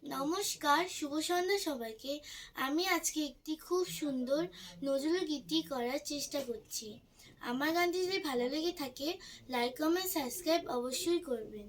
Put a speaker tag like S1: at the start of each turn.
S1: নমস্কার, শুভ সন্ধ্যা সবাইকে। আমি আজকে একটি খুব সুন্দর নজরুল গীতি করার চেষ্টা করছি। আমার গানটি যদি ভালো লেগে থাকে লাইক কমেন্ট সাবস্ক্রাইব অবশ্যই করবেন।